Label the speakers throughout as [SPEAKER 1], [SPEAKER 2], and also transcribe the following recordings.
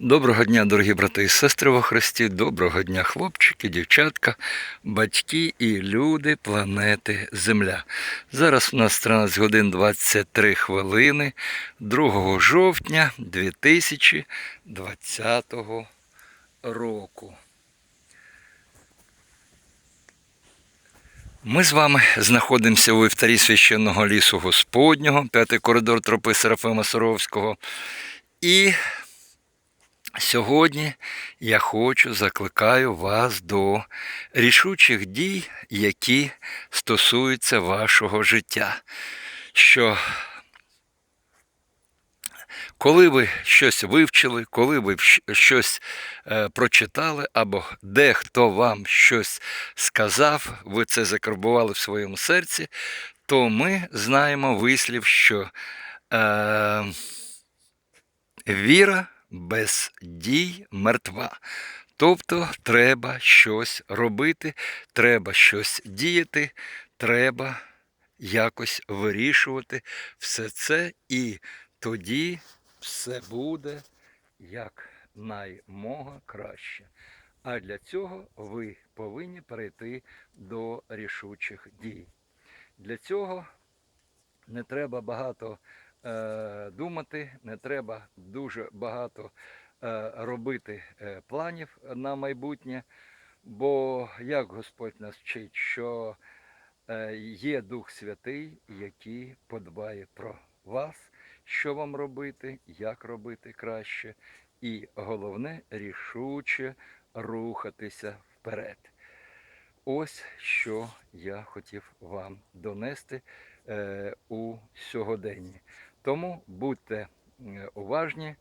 [SPEAKER 1] Доброго дня, дорогі брати і сестри во Христі. Доброго дня, хлопчики, дівчатка, батьки і люди планети Земля. Зараз у нас 13 годин 23 хвилини 2 жовтня 2020 року. Ми з вами знаходимося у вівтарі священного лісу Господнього, п'ятий коридор тропи Серафима Саровського. І Сьогодні я хочу закликаю вас до рішучих дій, які стосуються вашого життя. Що коли ви щось вивчили, коли ви щось е, прочитали, або дехто вам щось сказав, ви це закарбували в своєму серці, то ми знаємо вислів, що е, віра без дій мертва. Тобто треба щось робити, треба щось діяти, треба якось вирішувати все це, і тоді все буде як наймога краще. А для цього ви повинні перейти до рішучих дій. Для цього не треба багато думати, не треба дуже багато е, робити е, планів на майбутнє. Бо як Господь нас вчить, що е, є Дух Святий, який подбає про вас, що вам робити, як робити краще, і головне рішуче рухатися вперед. Ось що я хотів вам донести е, у сьогоденні. Тому будьте уважні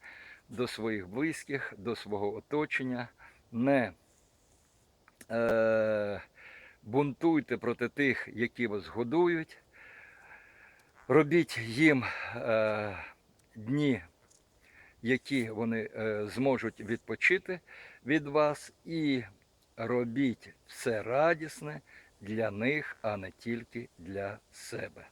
[SPEAKER 1] до своїх близьких, до свого оточення, не е, бунтуйте проти тих, які вас годують, робіть їм е, дні, які вони е, зможуть відпочити від вас, і робіть все радісне для них, а не тільки для себе.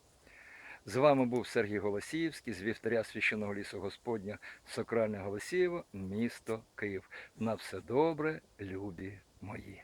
[SPEAKER 1] З вами був Сергій Голосіївський з вівтаря священного лісу Господня Сокральне Голосієво, місто Київ. На все добре, любі мої.